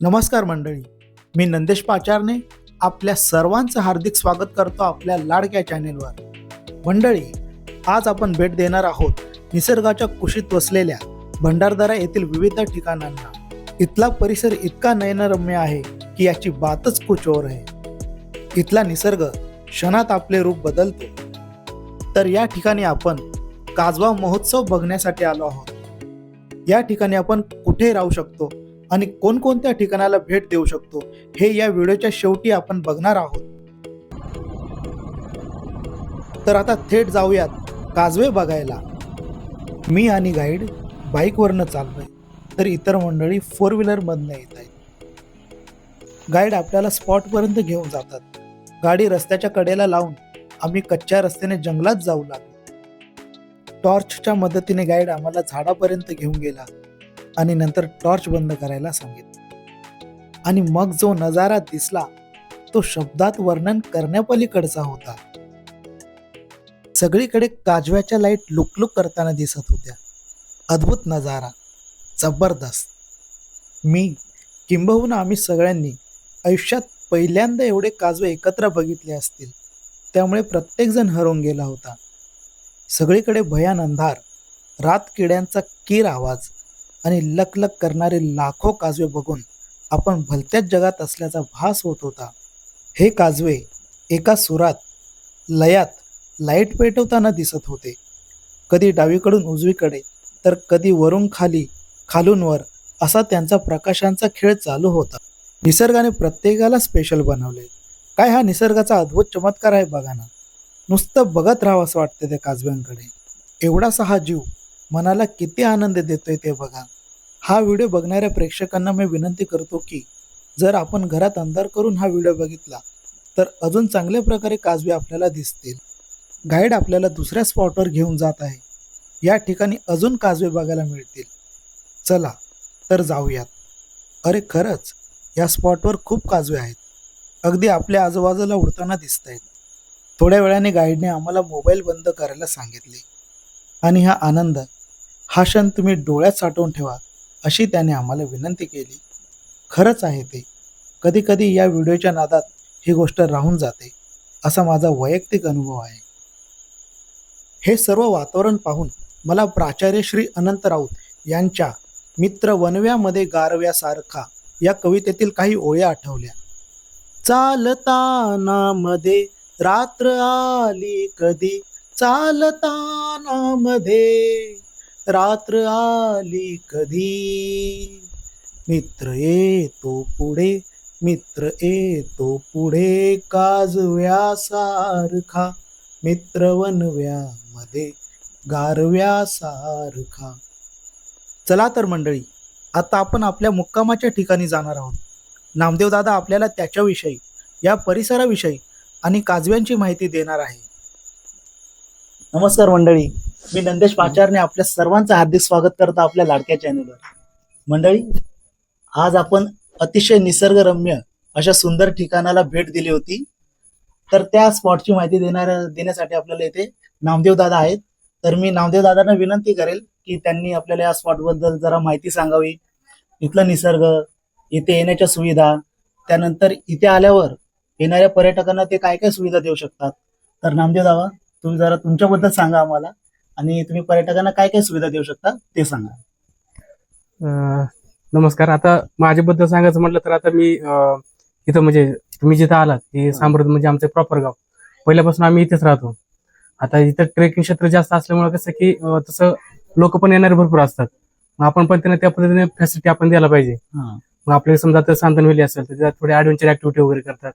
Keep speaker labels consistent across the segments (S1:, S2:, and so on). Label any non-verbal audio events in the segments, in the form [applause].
S1: नमस्कार मंडळी. मी नंदेश पाचारने आपल्या सर्वांचं हार्दिक स्वागत करतो आपल्या लाडक्या चॅनेलवर. मंडळी आज आपण भेट देणार आहोत निसर्गाच्या कुशीत वसलेल्या भंडारदरा येथील विविध ठिकाणांना. इथला परिसर इतका नयनरम्य आहे की याची बातच कुचोर आहे. इथला निसर्ग क्षणात आपले रूप बदलतो. तर या ठिकाणी आपण काजवा महोत्सव बघण्यासाठी आलो आहोत. या ठिकाणी आपण कुठे राहू शकतो आणि कोणकोणत्या ठिकाणाला भेट देऊ शकतो हे या व्हिडिओच्या शेवटी आपण बघणार आहोत. तर आता थेट जाऊयात काजवे बघायला. मी आणि गाईड बाईकवरनं चाललोय. तर इतर मंडळी फोर व्हीलरमधनं येत आहेत. गाईड आपल्याला स्पॉटपर्यंत घेऊन जातात. गाडी रस्त्याच्या कडेला लावून आम्ही कच्च्या रस्त्याने जंगलात जाऊ लागलो. टॉर्चच्या मदतीने गाईड आम्हाला झाडापर्यंत घेऊन गेला आणि नंतर टॉर्च बंद करायला सांगितलं. आणि मग जो नजारा दिसला तो शब्दात वर्णन करण्यापलीकडचा होता. सगळीकडे काजव्याच्या लाइट लुकलुक करताना दिसत होत्या. अद्भुत नजारा जबरदस्त. मी किंबहुना आम्ही सगळ्यांनी आयुष्यात पहिल्यांदा एवढे काजवे एकत्र बघितले असतील. त्यामुळे प्रत्येकजण हरवून गेला होता. सगळीकडे भयान अंधार रात किड्यांचा कीर आवाज आणि लकलक करणारे लाखो काजवे बघून आपण भलत्याच जगात असल्याचा भास होत होता. हे काजवे एका सुरात लयात लाइट पेटवताना दिसत होते. कधी डावीकडून उजवीकडे तर कधी वरून खाली खालूनवर असा त्यांचा प्रकाशांचा खेळ चालू होता. निसर्गाने प्रत्येकाला स्पेशल बनवले. काय हा निसर्गाचा अद्भुत चमत्कार आहे बघा ना. नुसतं बघत राहावं असं वाटतं त्या काजव्यांकडे. एवढासा हा जीव मनाला किती आनंद देतोय ते बघा. हा व्हिडिओ बघणाऱ्या प्रेक्षकांना मी विनंती करतो की जर आपण घरात अंधार करून हा व्हिडिओ बघितला तर अजून चांगल्या प्रकारे काजवे आपल्याला दिसतील. गाईड आपल्याला दुसऱ्या स्पॉटवर घेऊन जात आहे. या ठिकाणी अजून काजवे बघायला मिळतील. चला तर जाऊयात. अरे खरंच या स्पॉटवर खूप काजवे आहेत. अगदी आपल्या आजूबाजूला उडताना दिसत आहेत थोड्या वेळाने गाईडने आम्हाला मोबाईल बंद करायला सांगितले. आणि हा आनंद हा क्षण तुम्ही डोळ्यात साठवून ठेवा अशी त्याने आम्हाला विनंती केली. खरंच आहे ते. कधीकधी या व्हिडिओच्या नादात ही गोष्ट राहून जाते असा माझा वैयक्तिक अनुभव आहे. हे सर्व वातावरण पाहून मला प्राचार्य श्री अनंत राऊत यांच्या मित्र वनव्यामध्ये गारव्यासारखा या कवितेतील काही ओळ्या आठवल्या. चालताना मध्ये रात्र आली कधी? चालताना मध्ये रात्र आली कधी? मित्र येतो पुढे मित्र येतो पुढे काजव्यासारखा मित्र वनव्यामध्ये गारव्यासारखा. चला तर मंडळी आता आपण आपल्या मुक्कामाच्या ठिकाणी जाणार आहोत. नामदेव दादा आपल्याला त्याच्याविषयी या परिसराविषयी आणि काजव्यांची माहिती देणार आहे. नमस्कार मंडळी मी नंदेश पाचारने आपल्या सर्वांचं हार्दिक स्वागत करतो आपल्या लाडक्या चॅनेलवर मंडळी आज आपण अतिशय निसर्गरम्य अशा सुंदर ठिकाणाला भेट दिली होती. तर त्या स्पॉटची माहिती देणार देण्यासाठी आपल्याला इथे नामदेव दादा आहेत. तर मी नामदेव दादांना विनंती करेल की त्यांनी आपल्याला या स्पॉटबद्दल जरा माहिती सांगावी. इथला निसर्ग इथे येण्याच्या सुविधा त्यानंतर इथे आल्यावर येणाऱ्या पर्यटकांना ते काय काय सुविधा देऊ शकतात? तर नामदेव दादा तुम्ही जरा तुमच्याबद्दल सांगा आम्हाला आणि तुम्ही पर्यटकांना काय काय सुविधा देऊ शकता ते सांगा.
S2: नमस्कार. आता माझ्याबद्दल सांगायचं म्हटलं तर आता मी इथं म्हणजे तुम्ही जिथं आलात हे सांबरद म्हणजे आमचं प्रॉपर गाव. पहिल्यापासून आम्ही इथेच राहतो. आता इथं ट्रेकिंग क्षेत्र जास्त असल्यामुळे कसं की तसं लोक पण येणारे भरपूर असतात. आपण पण त्यांना त्या पद्धतीने फॅसिलिटी आपण द्यायला पाहिजे. मग आपल्याला समजा तर सांतन व्हॅली असेल तर त्यात थोडे ऍडव्हेंचर ऍक्टिव्हिटी वगैरे करतात.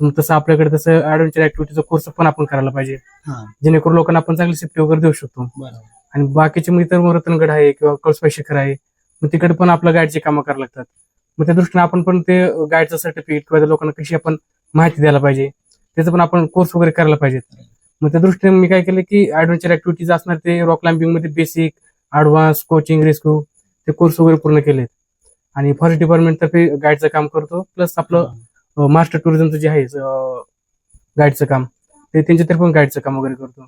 S2: मग तसं आपल्याकडे तसं ऍडव्हेंचर ऍक्टिव्हिटीचा कोर्स पण आपण करायला पाहिजे.
S1: हा.
S2: जेणेकरून लोकांना आपण चांगली सेफ्टी वगैरे देऊ शकतो. आणि बाकीचे मग इतर रतनगड आहे किंवा कळसबाई शिखर आहे मग तिकडे पण आपल्या गाईडची कामं करावं लागतात. मग त्या दृष्टीने आपण पण ते गाईडचं सर्टिफिकेट किंवा लोकांना कशी आपण माहिती द्यायला पाहिजे त्याचं पण आपण कोर्स वगैरे करायला पाहिजेत मग त्या दृष्टीने मी काय केलं की ऍडव्हेंचर ऍक्टिव्हिटीज असणार ते रॉक क्लाइम्बिंगमध्ये बेसिक ऍडव्हान्स कोचिंग रेस्क्यू ते कोर्स वगैरे पूर्ण केलेत. आणि फॉरेस्ट डिपार्टमेंट तर्फे गाईडचं काम करतो. प्लस आपलं मास्टर टुरिझमचं जे आहे गाईडचं काम ते त्यांच्यातर्फे पण गाईडचं काम वगैरे करतो.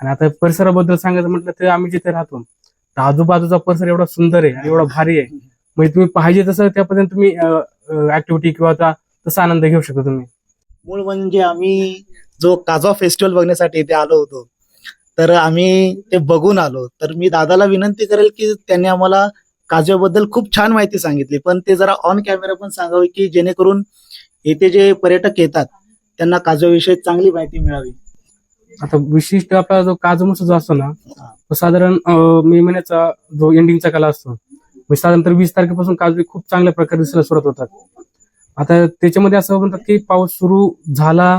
S2: आणि आता परिसराबद्दल सांगायचं म्हटलं तर आम्ही जिथे राहतो तर आजूबाजूचा परिसर एवढा सुंदर आहे आणि एवढा भारी आहे. म्हणजे तुम्ही पाहिजे तसं त्या पद्धतीने तुम्ही ऍक्टिव्हिटी किंवा तसा आनंद घेऊ शकता तुम्ही.
S1: मूळ म्हणजे आम्ही जो काजवा फेस्टिवल बघण्यासाठी इथे आलो होतो तर आम्ही ते बघून आलो. तर मी दादाला विनंती करेल की त्यांनी आम्हाला काजव्याबद्दल खूप छान माहिती सांगितली. पण ते जरा ऑन कॅमेरा पण सांगावे की जेणेकरून येथे जे पर्यटक येतात त्यांना काजव्याविषयी चांगली माहिती मिळावी.
S2: आता विशिष्ट आपला जो काजू मसा जो असतो ना तो साधारण मे महिन्याचा जो एंडिंगचा काला असतो म्हणजे साधारण वीस तारखेपासून काजू खूप चांगल्या प्रकारे दिसायला सुरुवात होतात. आता त्याच्यामध्ये असं म्हणतात की पाऊस सुरू झाला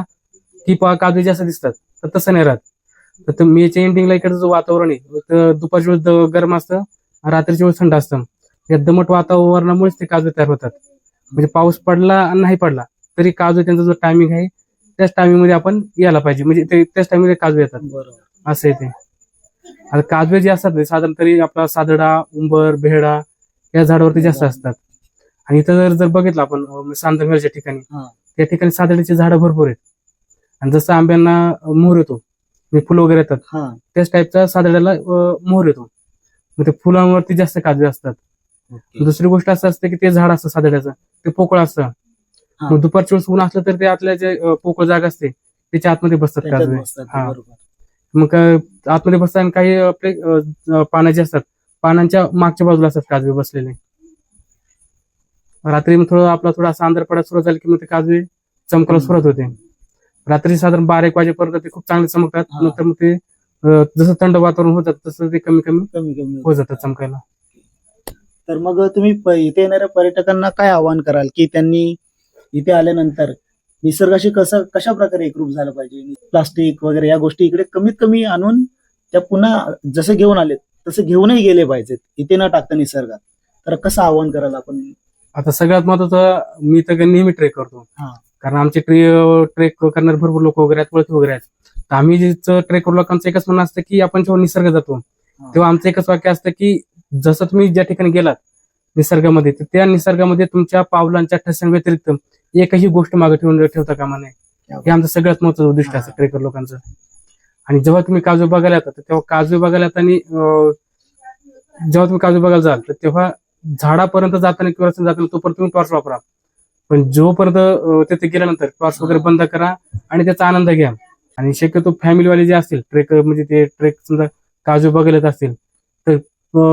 S2: की काजू जास्त दिसतात तर तसं नाही राहत. तर मेच्या एंडिंगला इकडचं जो वातावरण आहे तर दुपारच्या वेळेस गरम असतं रात्रीच्या वेळेस थंड असतं. या दमट वातावरणामुळेच ते काजू तयार होतात. म्हणजे पाऊस पडला आणि नाही पडला तरी काजू त्यांचा जो टायमिंग आहे त्याच टायमिंगमध्ये आपण यायला पाहिजे. म्हणजे ते त्याच टायमिंगमध्ये काजू येतात.
S1: बरोबर.
S2: असं आहे ते. आता काजवे जे असतात साधारण तरी आपला सादडा उंबर बेहडा या झाडावरती जास्त असतात. आणि इथं जर जर बघितलं आपण अं, सांदरमेरच्या ठिकाणी
S1: हा.
S2: त्या ठिकाणी सादड्याची झाडं भरपूर आहेत. आणि जसं आंब्यांना मोहर येतो म्हणजे फुलं वगैरे येतात त्याच टाईपचा सादड्याला मोहर येतो. मग ते फुलांवरती जास्त काजवे असतात. दुसरी गोष्ट असं असते की ते झाड असतं सादड्याचं ते पोकळ असतं. मग दुपारच्या वेळेस ऊन असलं तर ते आतल्या जे पोकळ जागा असते त्याच्या आतमध्ये बसतात काजवे हा. मग आतमध्ये बसतात आणि काही आपले पानाचे असतात पानांच्या मागच्या बाजूला असतात काजवे बसलेले. रात्री मग थोडं आपला थोडा असा अंधार पडायला सुरुवात झाली की मग ते काजवे चमकायला. सुरुवात होते. रात्री साधारण बारा एक वाजेपर्यंत ते खूप चांगले चमकतात. नंतर मग ते जसं थंड वातावरण होतात तसं ते कमी कमी
S1: कमी कमी
S2: होत जातात चमकायला.
S1: तर मग तुम्ही प- इथे येणाऱ्या पर्यटकांना काय आवाहन कराल? की त्यांनी इथे आल्यानंतर निसर्गाशी कसं कशा प्रकारे एकरूप झालं पाहिजे? प्लास्टिक वगैरे या गोष्टी इकडे कमीत कमी आणून त्या पुन्हा जसे घेऊन आलेत तसे घेऊनही गेले पाहिजेत. इथे न टाकता निसर्गात. तर कसं आवाहन कराल आपण?
S2: आता सगळ्यात महत्वाचं मी तर नेहमी ट्रेक करतो.
S1: हा.
S2: कारण आमचे ट्रेक करणारे भरपूर लोक वगैरे आहेत ओळखी वगैरे आहेत. तर आम्ही जे ट्रेक लोकांचं एकच म्हणणं असतं की आपण जेव्हा निसर्ग जातो तेव्हा आमचं एकच वाक्य असतं की जसं तुम्ही ज्या ठिकाणी गेलात निसर्गामध्ये तर त्या निसर्गामध्ये तुमच्या पावलांच्या ठस्यांव्यतिरिक्त एकही गोष्ट मागे ठेवून ठेवता कामा नये. हे आमचं सगळ्यात महत्वाचं उद्दिष्ट असतं ट्रेकर लोकांचं. आणि जेव्हा तुम्ही काजू बघायला येतात तेव्हा काजू बघायला येताना अं, जेव्हा तुम्ही काजू बघायला जाल तर तेव्हा झाडापर्यंत जाताना किंवा जाताना तोपर्यंत तुम्ही टॉर्च वापरा. पण जोपर्यंत तिथे गेल्यानंतर टॉर्च वगैरे बंद करा आणि त्याचा आनंद घ्या. आणि शक्यतो फॅमिलीवाले जे असतील ट्रेक म्हणजे ते ट्रेक समजा काजू बघायला येत असतील तर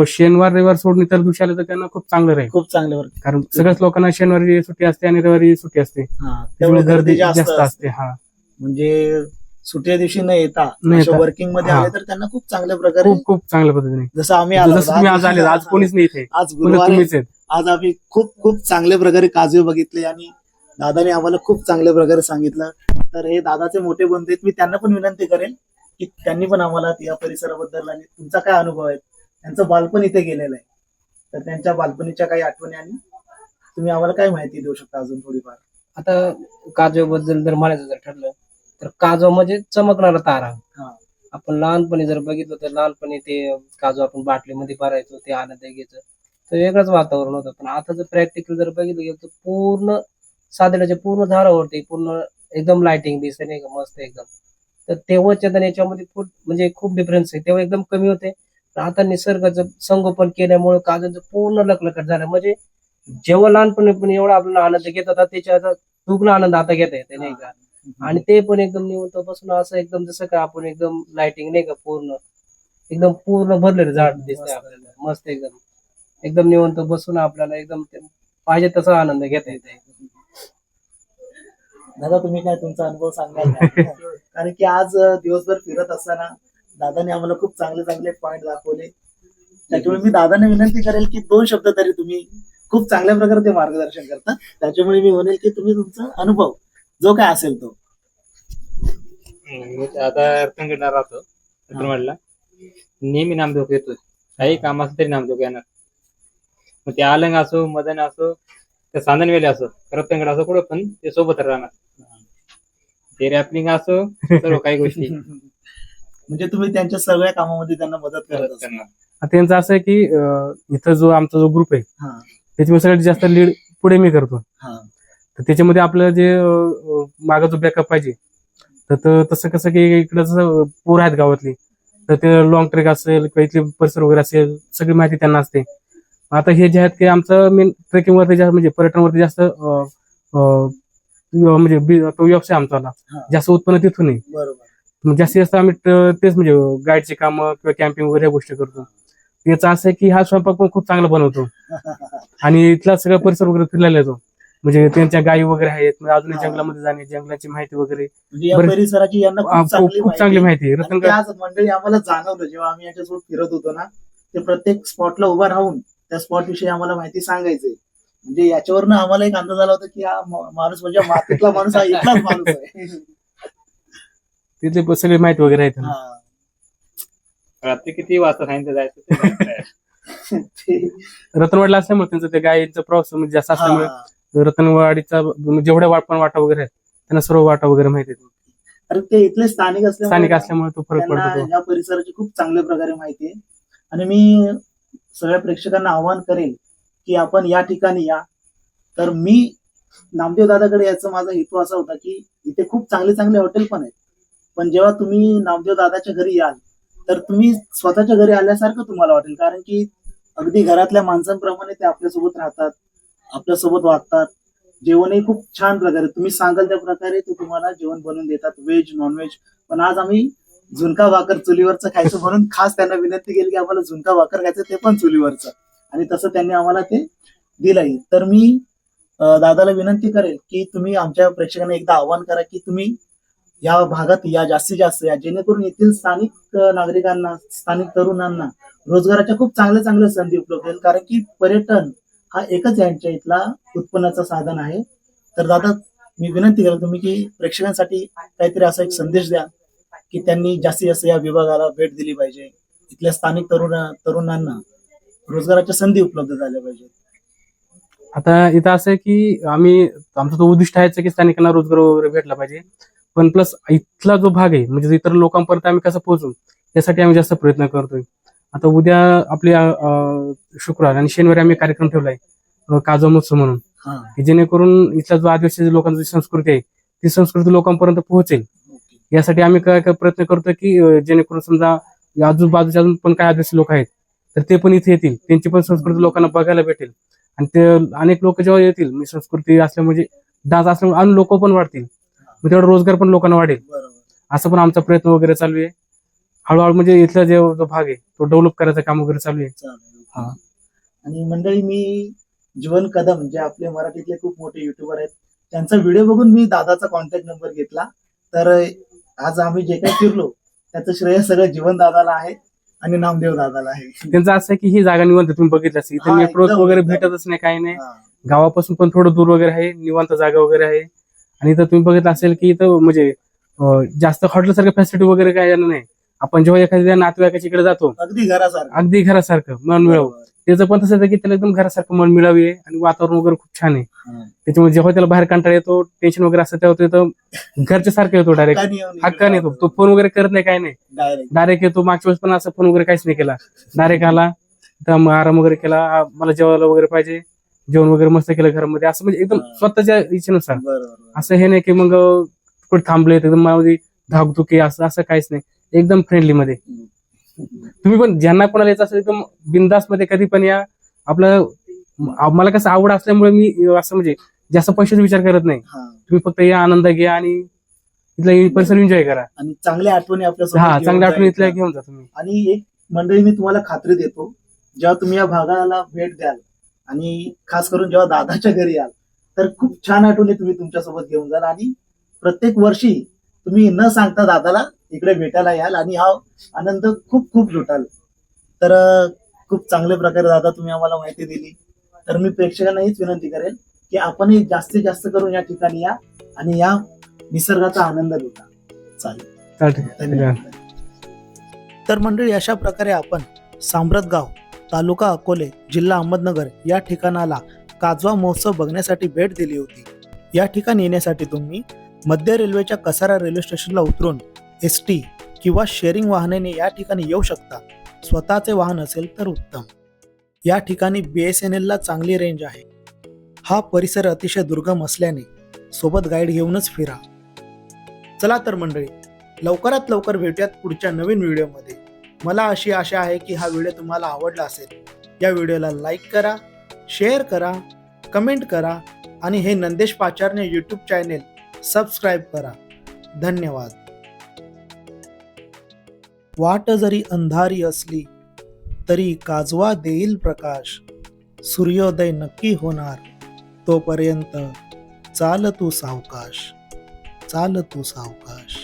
S2: शनिवार रविवार इतर दिवशी आले तर त्यांना खूप चांगलं राहील.
S1: खूप चांगले बरं
S2: कारण सगळ्याच लोकांना शनिवारी सुट्टी असते आणि रविवारी सुट्टी असते.
S1: हा
S2: त्यामुळे गर्दी जास्त
S1: असते.
S2: हा.
S1: म्हणजे सुट्या दिवशी न येता.
S2: वर्किंगमध्ये.
S1: आले तर त्यांना खूप चांगल्या प्रकारे
S2: खूप खूप चांगल्या पद्धतीने.
S1: जसं आम्ही आलो
S2: जसं तुम्ही आज आले आज कोणीच नाही इथे.
S1: आज
S2: म्हणजे
S1: गुरुवार आज आम्ही खूप खूप चांगल्या प्रकारे काजवे बघितले आणि दादाने आम्हाला खूप चांगल्या प्रकारे सांगितलं. तर हे दादाचे मोठे बंधू आहेत. मी त्यांना पण विनंती करेन की त्यांनी पण आम्हाला या परिसराबद्दल आणि तुमचा काय अनुभव आहे त्यांचं बालपण इथे गेलेलं आहे. तर त्यांच्या बालपणीच्या काही आठवणी आणि तुम्ही आम्हाला काय माहिती देऊ शकता अजून थोडीफार?
S3: आता काजू बद्दल जर म्हणायचं जर ठरलं तर काजू म्हणजे चमकणारा तारा.
S1: हा.
S3: आपण लहानपणी जर बघितलं तर लहानपणी ते काजू आपण बाटलीमध्ये भरायचो ते आनंद घ्यायचं. तर वेगळंच वातावरण होतं. पण आता जर प्रॅक्टिकल जर बघितलं गेलं तर पूर्ण साधण्याच्या पूर्ण झाडावरती पूर्ण एकदम लाइटिंग दिसते नाही का मस्त एकदम. तर तेव्हाच्या आणि याच्यामध्ये खूप म्हणजे खूप डिफरन्स आहे. तेव्हा एकदम कमी होते. आता निसर्गाचं संगोपन केल्यामुळे काजूचं पूर्ण लखलखट झालं. म्हणजे जेव्हा लहानपणी पण एवढा आपल्याला आनंद घेत होता त्याच्या दुग्न आनंद आता घेता येते नाही का? आणि ते पण एकदम निवंत बसून असं एकदम जसं का आपण एकदम लाइटिंग नाही का पूर्ण एकदम पूर्ण भरलेलं झाड दिसतंय आपल्याला. मस्त एकदम. एकदम निवंत बसून आपल्याला एकदम पाहिजे तसा आनंद घेता येते
S1: दादा तुम्ही काय तुमचा अनुभव सांगाल का? [laughs] कारण की आज अं, दिवसभर फिरत असताना दादाने आम्हाला खूप चांगले चांगले पॉइंट दाखवले. त्याच्यामुळे मी दादाने विनंती करेल की दोन शब्द तरी तुम्ही खूप चांगल्या प्रकारे ते मार्गदर्शन करता. त्याच्यामुळे मी म्हणेल की तुम्ही तुमचा अनुभव जो काय असेल तो.
S4: मी आता रत्नागिरीला राहतो रत्नवाडीला नेहमी नामदेव येतो काही काम असलं तरी नामदेव येणार. मग ते अलंग असो मदन असो ते सांदनवेले असो रत्नागिरी असो कुठं पण ते सोबत राहणार. ते रॅपलिंग असो सर्व काही गोष्टी. [laughs]
S1: म्हणजे तुम्ही त्यांच्या सगळ्या कामामध्ये त्यांना मदत करत
S2: त्यांचं असं आहे की अं, इथं जो आमचा जो ग्रुप आहे
S1: हा.
S2: त्याच्यामध्ये सगळ्यात जास्त लीड पुढे मी करतो.
S1: हा.
S2: तर त्याच्यामध्ये आपलं जे अं, मागं जो बॅकअप पाहिजे तर त- तसं कसं की इकडं जसं पोर आहेत गावातली तर ते लॉंग ट्रेक असेल किंवा इथले परिसर वगैरे असेल सगळी माहिती त्यांना असते. आता हे जे आहेत की आमचं मेन ट्रेकिंगवरती जास्त म्हणजे पर्यटनावरती जास्त अं, अं, म्हणजे बि- तो व्यवसाय आमचा आला
S1: हा.
S2: जास्त उत्पन्न तिथून आहे.
S1: बरोबर.
S2: मग जास्तीत जास्त आम्ही ट- तेच म्हणजे गाईडची कामं किंवा कॅम्पिंग वगैरे गोष्टी करतो. याचं असं आहे की हा स्वयंपाक पण खूप चांगला बनवतो. [laughs] आणि इथला सगळा परिसर वगैरे फिरलेला येतो म्हणजे त्यांच्या गायी वगैरे आहेत म्हणजे अजून
S1: हा.
S2: जंगलामध्ये जाणे जंगलाची माहिती वगैरे.
S1: म्हणजे या
S2: बरं.
S1: परिसराची यांना
S2: आ,
S1: खूप चांगली
S2: खूप खूप चांगली माहिती आहे.
S1: आणि आज मंडळी आम्हाला जाणवलं जेव्हा आम्ही याच्यासोबत फिरत होतो ना ते प्रत्येक स्पॉटला उभा राहून त्या स्पॉट विषयी आम्हाला माहिती सांगायचंय म्हणजे याच्यावरनं आम्हाला एक अंदाज आला होता की हा माणूस म्हणजे मातीतला माणूस हा इथलाच माणूस आहे
S2: तिथले सगळी माहिती वगैरे आहे
S1: हा.
S4: रात्री किती वाजता सांगितलं जायचं ते माहिती आहे.
S1: ते-
S2: रतनवाडला असल्यामुळे त्यांचं ते गायीचं प्रवास म्हणजे जास्त असल्यामुळे
S1: हा.
S2: रतनवाडीचा म्हणजे जेवढ्या वाट पण वाटा वगैरे आहेत त्यांना सर्व वाटा वगैरे माहिती आहेत
S1: अरे ते इथले स्थानिक असल्यामुळे
S2: स्थानिक असल्यामुळे तो फरक
S1: त्यांना
S2: पडतो तो.
S1: या परिसराची खूप चांगल्या प्रकारे माहिती आहे आणि मी सगळ्या प्रेक्षकांना आवाहन करेल की आपण या ठिकाणी या. तर मी नामदेव दादाकडे याचा माझा हेतू असा होता की इथे खूप चांगले चांगले हॉटेल पण आहेत. पण जेव्हा तुम्ही नामदेव दादाच्या घरी याल तर तुम्ही स्वतःच्या घरी आल्यासारखं तुम्हाला वाटेल. कारण की अगदी घरातल्या माणसांप्रमाणे ते आपल्यासोबत राहतात आपल्यासोबत वागतात. जेवणही खूप छान प्रकारे तुम्ही सांगाल त्या प्रकारे ते तुम्हाला जेवण बनवून देतात. व्हेज नॉनव्हेज पण आज आम्ही झुणका भाकर चुलीवरचं खायचं म्हणून खास त्यांना विनंती केली की आम्हाला झुणका भाकर खायचं ते पण चुलीवरचं. आणि तसं त्यांनी आम्हाला ते दिलंही तर मी दादाला विनंती करेल की तुम्ही आमच्या प्रेक्षकांना एकदा आवाहन करा की तुम्ही या भागात या जास्तीत जास्त या जेणेकरून येथील स्थानिक नागरिकांना स्थानिक तरुणांना रोजगाराच्या खूप चांगल्या चांगल्या संधी उपलब्ध होईल कारण की पर्यटन हा एकच यांच्या इथला उत्पन्नाचं साधन आहे. तर दादा मी विनंती करेल तुम्ही की प्रेक्षकांसाठी काहीतरी असा एक संदेश द्या की त्यांनी जास्तीत जास्त या विभागाला भेट दिली पाहिजे. इथल्या स्थानिक तरुण तरुणांना रोजगाराच्या संधी उपलब्ध झाल्या पाहिजेत.
S2: आता इथं असं आहे की आम्ही आमचं तो उद्दिष्ट आहे की स्थानिकांना रोजगार वगैरे भेटला पाहिजे. पण प्लस इथला जो भाग आहे म्हणजे इतर लोकांपर्यंत आम्ही कसं पोहोचू यासाठी आम्ही जास्त प्रयत्न करतोय. आता उद्या आपल्या अं, शुक्रवार आणि शनिवारी आम्ही कार्यक्रम ठेवलाय अं, काजवा महोत्सव म्हणून. जेणेकरून इथला जो आदिवासी लोकांची संस्कृती आहे ती संस्कृती लोकांपर्यंत पोहोचेल. यासाठी आम्ही काय काय प्रयत्न करतो की जेणेकरून समजा आजूबाजूच्या अजून पण काय आदिवासी लोक आहेत तर ते पण इथे येतील. त्यांची पण संस्कृती लोकांना बघायला भेटेल. आणि ते अनेक लोक जेव्हा येतील म्हणजे संस्कृती असल्यामुळे डान्स असल्यामुळे अनेक लोक पण वाढतील. मग तेवढा रोजगार पण लोकांना वाढेल. असं पण आमचा प्रयत्न वगैरे चालू आहे. हळूहळू म्हणजे इथला जे जो भाग आहे तो डेव्हलप करायचं काम वगैरे चालू आहे. हा.
S1: आणि मंडळी मी जीवन कदम जे आपले मराठीतले खूप मोठे युट्यूबर आहेत त्यांचा व्हिडिओ बघून मी दादाचा कॉन्टॅक्ट नंबर घेतला. तर आज आम्ही जे काही फिरलो त्याचं श्रेय सगळं जीवन दादाला आहे. आणि नामदेव दादाला आहे.
S2: त्यांचं असं आहे की ही जागा निवांत तुम्ही बघितलं असेल. इथे
S1: हा, एकदम,
S2: वगैरे
S1: एकदम.
S2: भेटतच नाही काही नाही.
S1: हा.
S2: गावापासून पण थोडं दूर वगैरे आहे निवांत जागा वगैरे आहे. आणि इथं तुम्ही बघितलं असेल की इथं म्हणजे अं, जास्त हॉटेल सारखं फॅसिलिटी वगैरे काय नाही. आपण जेव्हा एखाद्या नातेवाईकाच्या इकडे जातो
S1: अगदी घरासारखं.
S2: अगदी घरासारखं मन मिळव. त्याचं पण तसं की त्याला एकदम घरासारखं मन मिळावी आणि वातावरण वगैरे खूप छान आहे. त्याच्यामुळे जेव्हा त्याला बाहेर कंटाळा येतो टेन्शन वगैरे असतं तेव्हा तो घरच्या सारखं येतो डायरेक्ट
S1: हक्काने
S2: येतो. तो फोन वगैरे करत नाही काय नाही.
S1: डायरेक्ट
S2: येतो मागच्या वेळेस पण असं फोन वगैरे काहीच नाही केला. डायरेक्ट आला तर मग आराम वगैरे केला मला जेवायला वगैरे पाहिजे. जेवण वगैरे मस्त केलं घरामध्ये. असं म्हणजे एकदम. स्वतःच्या इच्छेनुसार. असं हे नाही की मग कुठे थांबले एकदम माझी धाकधुकी असं असं काहीच नाही. एकदम फ्रेंडली मध्ये. तुम्ही पण ज्यांना कोणाला यायचं असेल एकदम बिंदासमध्ये कधी पण या. आपलं मला कसं आवड असल्यामुळे मी असं म्हणजे जास्त पैशाचा विचार करत नाही. तुम्ही फक्त या आनंद घ्या आणि इथला परिसर एन्जॉय करा.
S1: आणि चांगल्या आठवणी आपल्या
S2: हा चांगल्या आठवणी इथल्या घेऊन जा तुम्ही.
S1: आणि एक मंडळी मी तुम्हाला खात्री देतो जेव्हा तुम्ही या भागाला भेट द्याल आणि खास करून जेव्हा दादाच्या घरी याल तर खूप छान आठवणी तुम्ही तुमच्यासोबत घेऊन जाल आणि प्रत्येक वर्षी तुम्ही न सांगता दादाला इकडे भेटायला याल आणि हा आनंद खूप खूप लुटाल. तर खूप चांगल्या प्रकारे दादा तुम्ही आम्हाला माहिती दिली. तर मी प्रेक्षकांना हीच विनंती करेल की आपणही जास्तीत जास्त करून या ठिकाणी या आणि या निसर्गाचा आनंद लुटा. चालेल. तर मंडळी अशा प्रकारे आपण साम्रतगाव तालुका अकोले जिल्हा अहमदनगर या ठिकाणाला काजवा महोत्सव बघण्यासाठी भेट दिली होती. या ठिकाणी येण्यासाठी तुम्ही मध्य रेल्वेच्या कसारा रेल्वे स्टेशनला उतरून एस टी किंवा शेअरिंग वाहनाने या ठिकाणी येऊ शकता. स्वतःचे वाहन असेल तर उत्तम. या ठिकाणी बी एस एन एलला चांगली रेंज आहे. हा परिसर अतिशय दुर्गम असल्याने सोबत गाईड घेऊनच फिरा. चला तर मंडळी लवकरात लवकर भेटूयात पुढच्या नवीन व्हिडिओमध्ये मला अशी आशा आहे की हा व्हिडिओ तुम्हाला आवडला असेल. या व्हिडिओला लाईक करा शेअर करा कमेंट करा आणि हे Nandesh Pacharne YouTube channel subscribe करा. धन्यवाद. वाट जरी अंधारी असली तरी काजवा देईल प्रकाश. सूर्योदय नक्की होणार तोपर्यंत चाल तू सावकाश. चाल तू सावकाश.